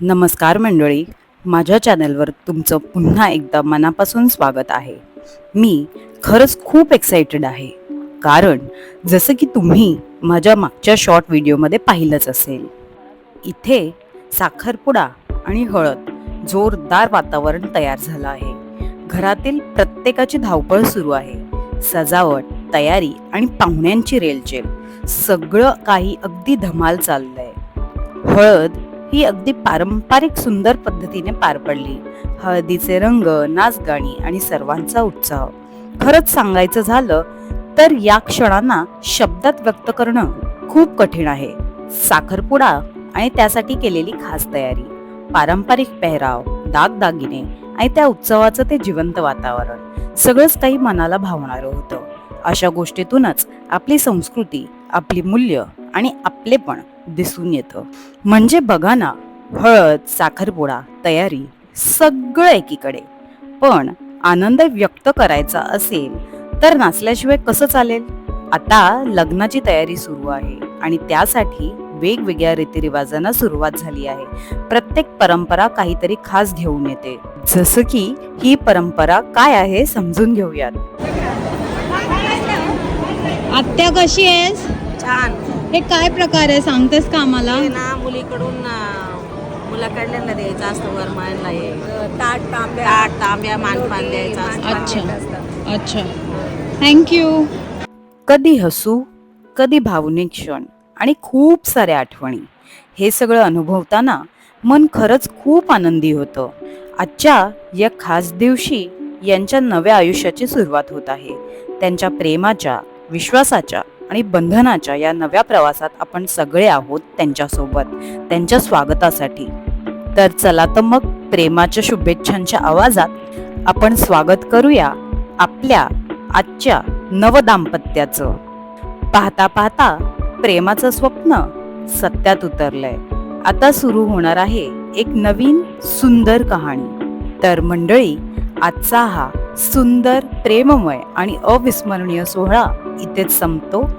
नमस्कार मंडळी माझ्या चॅनलवर तुमचं पुन्हा एकदा मनापासून स्वागत आहे. मी खरंच खूप एक्साइटेड आहे. कारण जसं की तुम्ही माझ्या मागच्या शॉर्ट व्हिडिओमध्ये पाहिलंच असेल. इथे साखरपुडा आणि हळद जोरदार वातावरण तयार झालं आहे. घरातील प्रत्येकाची धावपळ सुरू आहे. सजावट तयारी आणि पाहुण्यांची रेलचेल सगळं काही अगदी धमाल चाललंय. हळद ही अगदी पारंपरिक सुंदर पद्धतीने पार पडली. हळदीचे रंग नाचगाणी आणि सर्वांचा उत्साह. खरंच सांगायचं झालं तर या क्षणांना शब्दात व्यक्त करणं खूप कठीण आहे. साखरपुडा आणि त्यासाठी केलेली खास तयारी. पारंपरिक पेहराव दागदागिने आणि त्या उत्सवाचं ते जिवंत वातावरण. सगळंच काही मनाला भावणारं होतं. अशा गोष्टीतूनच आपली संस्कृती आपली मूल्य आणि आपलेपण दिसून येतं. म्हणजे बघा ना हळद साखरपोळा तयारी सगळं एकीकडे. पण आनंद व्यक्त करायचा असेल तर नाचल्याशिवाय कसं चालेल? आता लग्नाची तयारी सुरू आहे आणि त्यासाठी वेगवेगळ्या रीतिरिवाजांना सुरुवात झाली आहे. प्रत्येक परंपरा काहीतरी खास घेऊन येते. जसं की ही परंपरा काय आहे समजून घेऊयात. आत्या कशी आहेस? छान. हे काय प्रकार आहे? सांगतेस का आम्हाला? ना मुलीकडून मुलाकडल्यांना द्यायचं असतं वरमानला हे. ताट तांब्या. ताट तांब्या मानपान द्यायचं असतं. अच्छा. अच्छा. थँक्यू कधी हसू कधी भावनिक क्षण आणि खूप साऱ्या आठवणी. हे सगळं अनुभवताना मन खरंच खूप आनंदी होतं. आजच्या या खास दिवशी यांच्या नव्या आयुष्याची सुरुवात होत आहे. त्यांच्या प्रेमाच्या विश्वासाच्या आणि बंधनाच्या या नव्या प्रवासात आपण सगळे आहोत त्यांच्यासोबत त्यांच्या स्वागतासाठी. तर चला तर मग प्रेमाच्या शुभेच्छांच्या आवाजात आपण स्वागत करूया आपल्या आजच्या नवदाम्पत्याचं पाहता पाहता प्रेमाचं स्वप्न सत्यात उतरलंय. आता सुरू होणार आहे एक नवीन सुंदर कहाणी. तर मंडळी आजचा हा सुंदर प्रेममय आणि अविस्मरणीय सोहळा इथेच संपतो.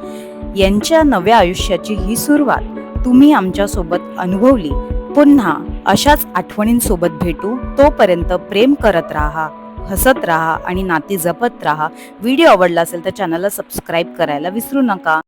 यांच्या नव्या आयुष्याची ही सुरुवात तुम्ही आमच्यासोबत अनुभवली. पुन्हा अशाच आठवणींसोबत भेटू. तोपर्यंत प्रेम करत राहा हसत राहा आणि नाती जपत राहा. व्हिडिओ आवडला असेल तर चॅनलला सबस्क्राईब करायला विसरू नका.